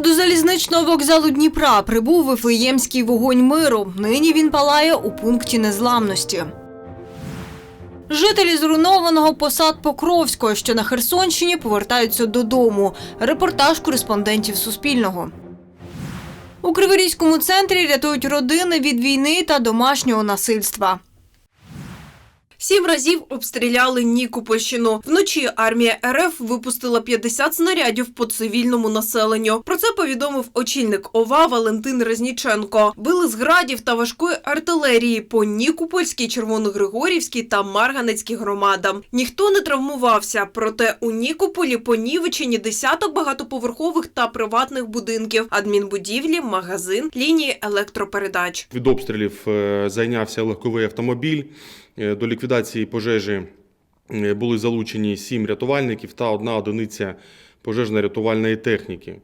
До залізничного вокзалу Дніпра прибув Вифлеємський вогонь миру. Нині він палає у пункті незламності. Жителі зруйнованого посад Покровського, що на Херсонщині, повертаються додому. Репортаж кореспондентів Суспільного. У Криворізькому центрі рятують родини від війни та домашнього насильства. Сім разів обстріляли Нікопольщину. Вночі армія РФ випустила 50 снарядів по цивільному населенню. Про це повідомив очільник ОВА Валентин Резніченко. Били з градів та важкої артилерії по Нікопольській, Червоногригорівській та Марганецькій громадам. Ніхто не травмувався, проте у Нікополі понівечені десяток багатоповерхових та приватних будинків, адмінбудівлі, магазин, лінії електропередач. Від обстрілів е, зайнявся легковий автомобіль. Е, До ліквідації пожежі е, були залучені сім рятувальників та одна одиниця пожежно-рятувальної техніки.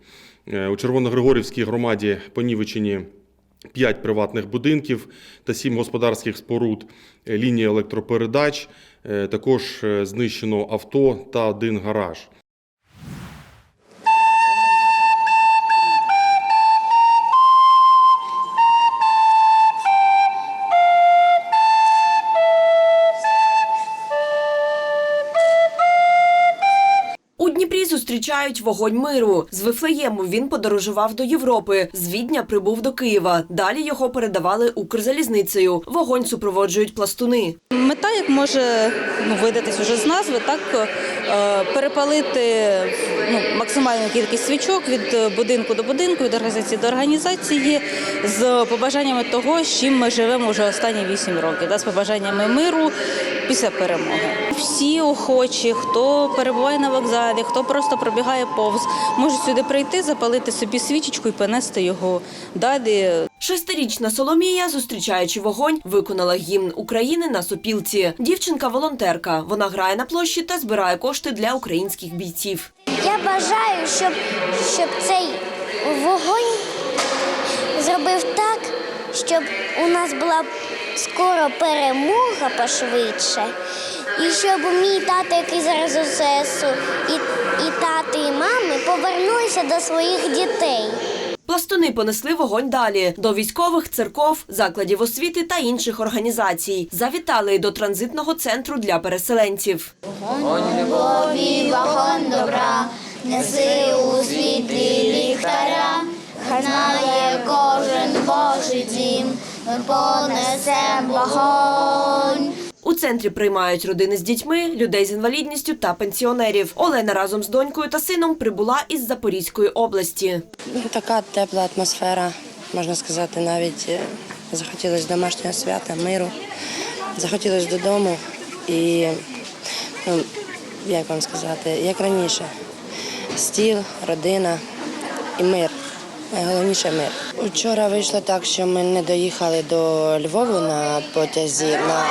Е, У Червоногригорівській громаді понівечені п'ять приватних будинків та сім господарських споруд, лінії електропередач. Також знищено авто та один гараж. Зустрічають вогонь миру. З Вифлеєму він подорожував до Європи. З Відня прибув до Києва. Далі його передавали Укрзалізницею. Вогонь супроводжують пластуни. Мета, як може ну, видатись уже з назви, так перепалити ну, максимальну кількість свічок від е, будинку до будинку, від організації до організації, з побажаннями того, з чим ми живемо вже останні вісім років, да, з побажаннями миру після перемоги. Всі охочі, хто перебуває на вокзалі, хто просто пробігає повз, можуть сюди прийти, запалити собі свічечку і понести його далі Шестирічна Соломія, зустрічаючи вогонь, виконала гімн України на сопілці. Дівчинка волонтерка. Вона грає на площі та збирає кошти для українських бійців. Я бажаю, щоб, щоб цей вогонь зробив так, щоб у нас була скоро перемога пошвидше. І щоб мій тато, який зараз у ЗСУ, і, і тати, і мами повернулися до своїх дітей. Пластуни понесли вогонь далі до військових, церков, закладів освіти та інших організацій. Завітали й до транзитного центру для переселенців. Любові, вагон добра, неси у світлі ліхтаря. Хай знає кожен Божий дім, ми понесем вогонь. У центрі приймають родини з дітьми, людей з інвалідністю та пенсіонерів. Олена разом з донькою та сином прибула із Запорізької області. Ну, Така тепла атмосфера, можна сказати, навіть е, захотілося домашнього свята, миру, захотілося додому і, ну, як вам сказати, як раніше, стіл, родина і мир. Найголовніше мир. Вчора вийшло так, що ми не доїхали до Львову на потязі на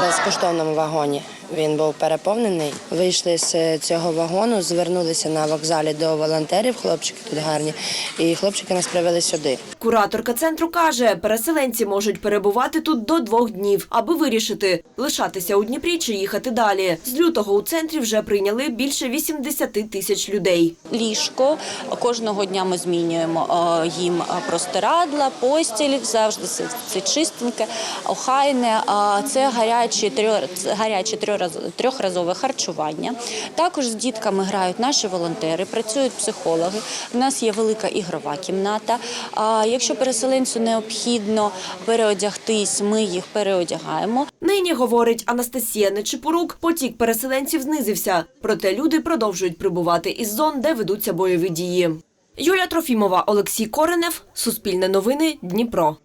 безкоштовному вагоні. Він був переповнений. Вийшли з цього вагону, звернулися на вокзалі до волонтерів. Хлопчики тут гарні, і хлопчики нас привели сюди. Кураторка центру каже, переселенці можуть перебувати тут до двох днів, аби вирішити лишатися у Дніпрі чи їхати далі. З лютого у центрі вже прийняли більше 80 тисяч людей. ліжко. Кожного дня ми змінюємо е, їм е, простирадла, постіль, завжди це, чистеньке, охайне. А Це гаряче, трьох- це гаряче трьохраз- трьохразове харчування. Також з дітками грають наші волонтери, працюють психологи. У нас є велика ігрова кімната. А Якщо переселенцю необхідно переодягтись, ми їх переодягаємо. Нині, говорить Анастасія Нечипорук, потік переселенців знизився. Проте люди продовжують прибувати із зон, де ведуться бойові дії. Юля Трофімова, Олексій Коренев, Суспільне новини, Дніпро.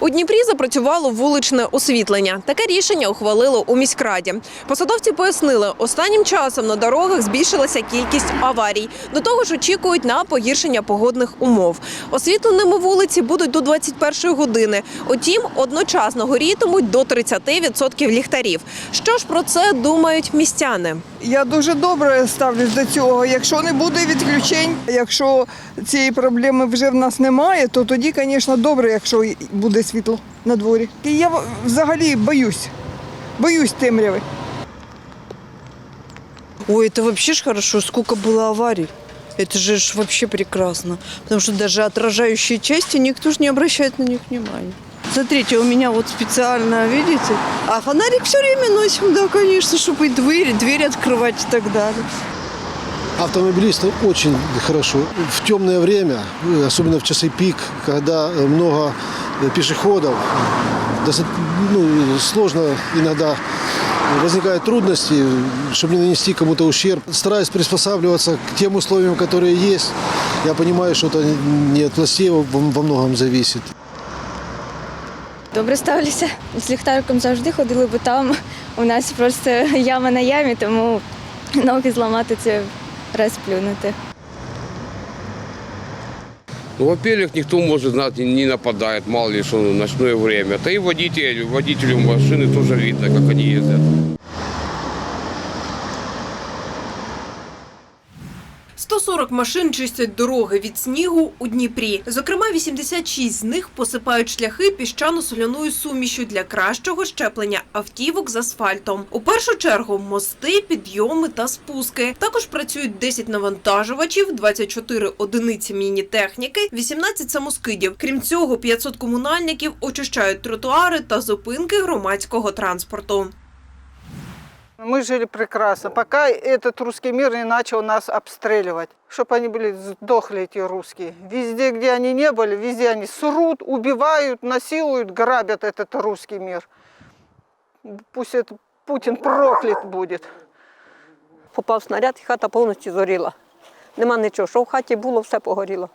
У Дніпрі запрацювало вуличне освітлення. Таке рішення ухвалило у міськраді. Посадовці пояснили, останнім часом на дорогах збільшилася кількість аварій. До того ж, очікують на погіршення погодних умов. Освітленими вулиці будуть до 21 години. Утім, одночасно горітимуть до 30% ліхтарів. Що ж про це думають містяни? Я дуже добре ставлюсь до цього. Якщо не буде відключень, якщо цієї проблеми вже в нас немає, то тоді, звісно, добре, якщо буде світло на дворі. І я в- взагалі боюсь, боюсь темряви. Ой, это вообще ж хорошо, сколько было аварий. Это же ж вообще прекрасно. Потому что даже отражающие части никто же не обращает на них внимания. Смотрите, у меня вот специально, видите? А фонарик все время носим, да, конечно, чтобы и двери, дверь открывать и так далее. Автомобилистам очень хорошо. В темное время, э, особенно в часы пик, когда э, много э, пешеходов, доста- ну, сложно иногда возникают трудности, чтобы не нанести кому-то ущерб. Стараюсь приспосабливаться к тем условиям, которые есть. Я понимаю, что это не от властей во во многом зависит. Добре ставлюся. З ліхтариком завжди ходили, бо там у нас просто яма на ямі, тому ноги зламати це раз плюнути. Ну, во-первых, никто, может, знать, не нападает, мало ли, что ночное время. Да и водитель, водителю машины тоже видно, как они ездят. – 140 машин чистять дороги від снігу у Дніпрі. Зокрема, 86 з них посипають шляхи піщано-соляною сумішю для кращого щеплення автівок з асфальтом. У першу чергу мости, підйоми та спуски. Також працюють 10 навантажувачів, 24 одиниці міні-техніки, 18 самоскидів. Крім цього, 500 комунальників очищають тротуари та зупинки громадського транспорту. Мы жили прекрасно, пока этот русский мир не начал нас обстреливать. Чтобы они были сдохли, эти русские. Везде, где они не были, везде они срут, убивают, насилуют, грабят этот русский мир. Пусть это Путин проклят будет. Попав снаряд, і хата повністю зоріла. Нема нічого. Що в хаті було, все погоріло.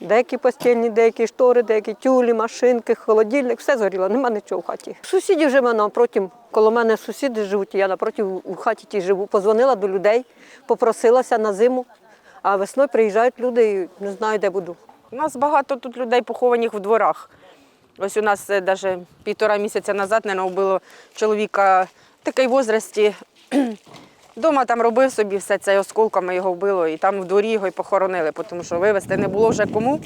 Деякі постільні, деякі штори, деякі тюлі, машинки, холодильник, все зоріло, нема нічого в хаті. Сусідів живе напроти, коло мене сусіди живуть, я напроти у хаті тій живу. Позвонила до людей, попросилася на зиму, а весною приїжджають люди і не знаю, де буду. У нас багато тут людей похованих в дворах. Ось у нас навіть півтора місяця назад не вбило чоловіка в такій возрасті. Дома там робив собі все це осколками його вбило, і там в дворі його й похоронили, тому що вивезти не було вже кому.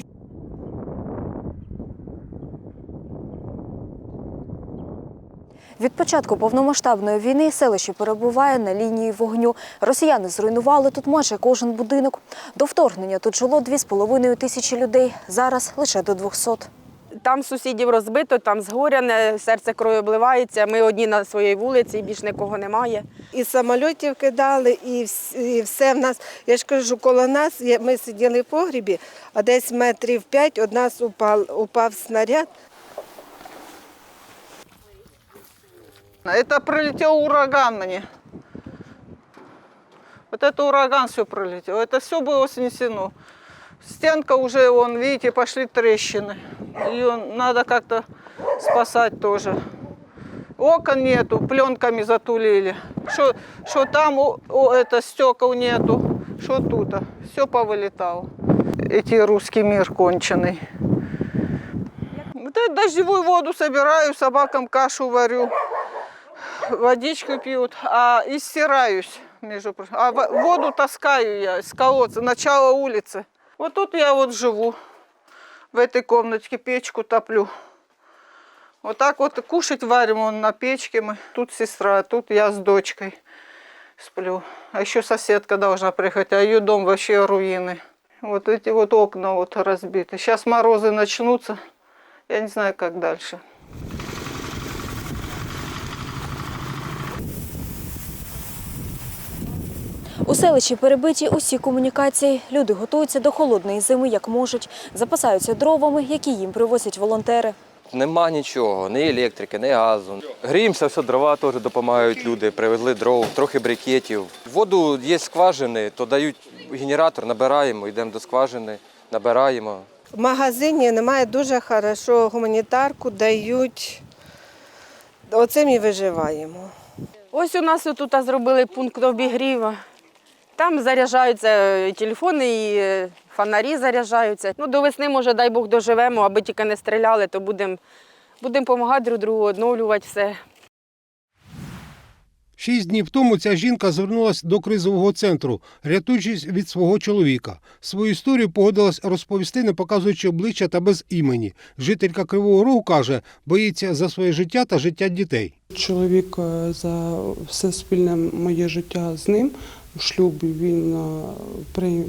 Від початку повномасштабної війни селище перебуває на лінії вогню. Росіяни зруйнували тут майже кожен будинок. До вторгнення тут жило 2,5 тисячі людей. Зараз лише до 200. Там сусідів розбито, там згоряне, серце кров'ю обливається. Ми одні на своїй вулиці, і більш нікого немає. І самольотів кидали, і, і все в нас. Я ж кажу, коло нас є- ми сиділи в погрібі, а десь метрів п'ять од нас упав, упав снаряд. Это прилетел ураган мне. Вот это ураган все пролетел. Это все было снесено. Стенка уже, вон, видите, пошли трещины. Ее надо как-то спасать тоже. Окон нету, пленками затулили. Что, там о, о, это стекол нету, что тут. Все повылетало. Эти русский мир конченый. Вот я дождевую воду собираю, собакам кашу варю водичку пьют, а и стираюсь, между прочим. А во- воду таскаю я из колодца, начало улицы. Вот тут я вот живу, в этой комнатке печку топлю. Вот так вот кушать варим вон на печке мы. Тут сестра, тут я с дочкой сплю. А еще соседка должна приехать, а ее дом вообще руины. Вот эти вот окна вот разбиты. Сейчас морозы начнутся, я не знаю, как дальше. У селищі перебиті усі комунікації. Люди готуються до холодної зими як можуть. Запасаються дровами, які їм привозять волонтери. Нема нічого, ні електрики, ні газу. Гріємося, все дрова теж допомагають люди, привезли дров, трохи брикетів. Воду є скважини, то дають генератор, набираємо, йдемо до скважини, набираємо. В магазині немає дуже хорошо, гуманітарку дають. Оцим і виживаємо. Ось у нас тут зробили пункт обігріву. Там заряджаються телефони, і е, фонарі заряджаються. Ну, до весни, може, дай Бог, доживемо, аби тільки не стріляли, то будемо будемо допомагати друг другу, одновлювати все. Шість днів тому ця жінка звернулася до кризового центру, рятуючись від свого чоловіка. Свою історію погодилась розповісти, не показуючи обличчя та без імені. Жителька Кривого Рогу каже, боїться за своє життя та життя дітей. Чоловік е, за все спільне моє життя з ним в шлюбі він е, при-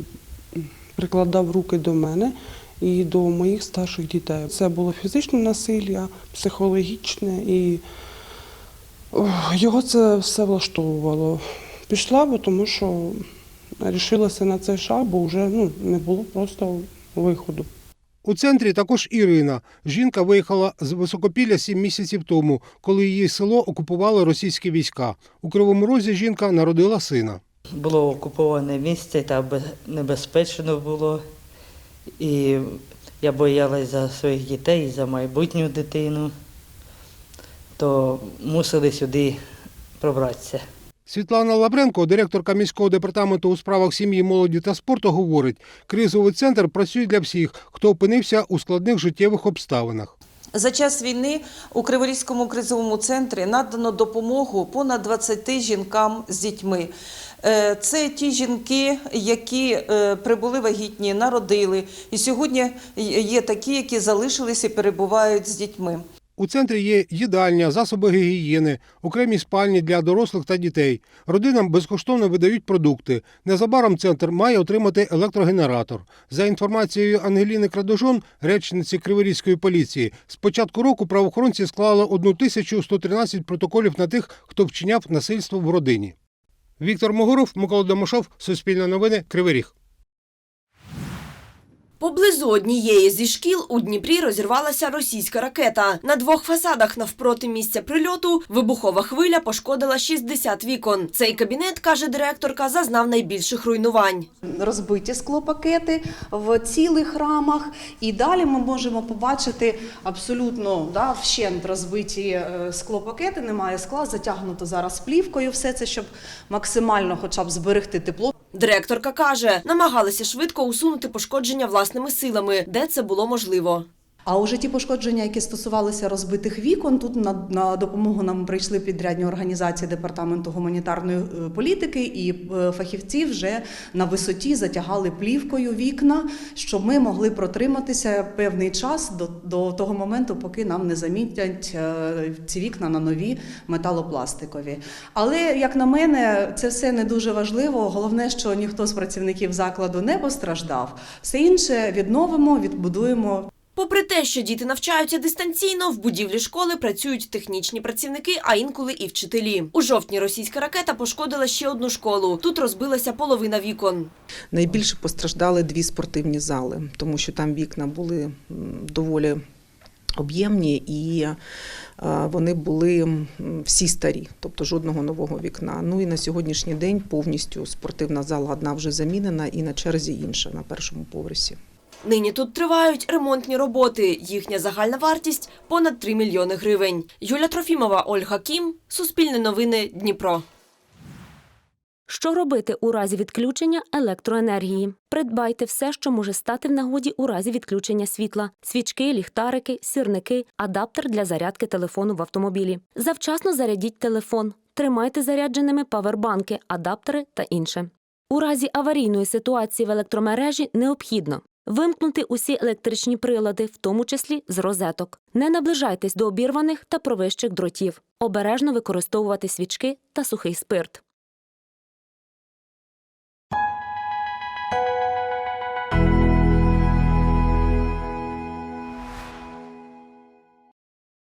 прикладав руки до мене і до моїх старших дітей. Це було фізичне насилля, психологічне, і його це все влаштовувало. Пішла, бо тому що рішилася на цей шаг, бо вже ну, не було просто виходу. У центрі також Ірина. Жінка виїхала з Високопілля сім місяців тому, коли її село окупували російські війська. У Кривому Розі жінка народила сина. Було окуповане місце, там бе- небезпечно було. І я боялась за своїх дітей, за майбутню дитину, то мусили сюди пробратися. Світлана Лавренко, директорка міського департаменту у справах сім'ї, молоді та спорту, говорить, кризовий центр працює для всіх, хто опинився у складних життєвих обставинах. За час війни у Криворізькому кризовому центрі надано допомогу понад 20 жінкам з дітьми. Е, Це ті жінки, які е, прибули вагітні, народили, і сьогодні є такі, які залишилися і перебувають з дітьми. У центрі є їдальня, засоби гігієни, окремі спальні для дорослих та дітей. Родинам безкоштовно видають продукти. Незабаром центр має отримати електрогенератор. За інформацією Ангеліни Крадожон, речниці Криворізької поліції, з початку року правоохоронці склали 1113 протоколів на тих, хто вчиняв насильство в родині. Віктор Могоров, Микола Домашов, Суспільне новини, Кривий. Поблизу однієї зі шкіл у Дніпрі розірвалася російська ракета. На двох фасадах навпроти місця прильоту вибухова хвиля пошкодила 60 вікон. Цей кабінет, каже директорка, зазнав найбільших руйнувань. розбиті склопакети в цілих рамах. І далі ми можемо побачити абсолютно да, вщент розбиті е, склопакети, немає скла, затягнуто зараз плівкою. Все це, щоб максимально хоча б зберегти тепло. Директорка каже, намагалися швидко усунути пошкодження власними силами, де це було можливо. А уже ті пошкодження, які стосувалися розбитих вікон, тут на, на допомогу нам прийшли підрядні організації департаменту гуманітарної е, політики, і е, фахівці вже на висоті затягали плівкою вікна, щоб ми могли протриматися певний час до, до того моменту, поки нам не замітять е, ці вікна на нові металопластикові. Але як на мене, це все не дуже важливо. Головне, що ніхто з працівників закладу не постраждав. Все інше відновимо, відбудуємо. Попри те, що діти навчаються дистанційно, в будівлі школи працюють технічні працівники, а інколи і вчителі. У жовтні російська ракета пошкодила ще одну школу. Тут розбилася половина вікон. Найбільше постраждали дві спортивні зали, тому що там вікна були доволі об'ємні і е, вони були всі старі, тобто жодного нового вікна. Ну і на сьогоднішній день повністю спортивна зала одна вже замінена і на черзі інша на першому поверсі. Нині тут тривають ремонтні роботи. Їхня загальна вартість понад 3 мільйони гривень. Юля Трофімова, Ольга Кім, Суспільне новини, Дніпро. Що робити у разі відключення електроенергії? Придбайте все, що може стати в нагоді у разі відключення світла: свічки, ліхтарики, сірники, адаптер для зарядки телефону в автомобілі. Завчасно зарядіть телефон, тримайте зарядженими павербанки, адаптери та інше. У разі аварійної ситуації в електромережі необхідно вимкнути усі електричні прилади, в тому числі з розеток. Не наближайтесь до обірваних та провищих дротів. Обережно використовувати свічки та сухий спирт.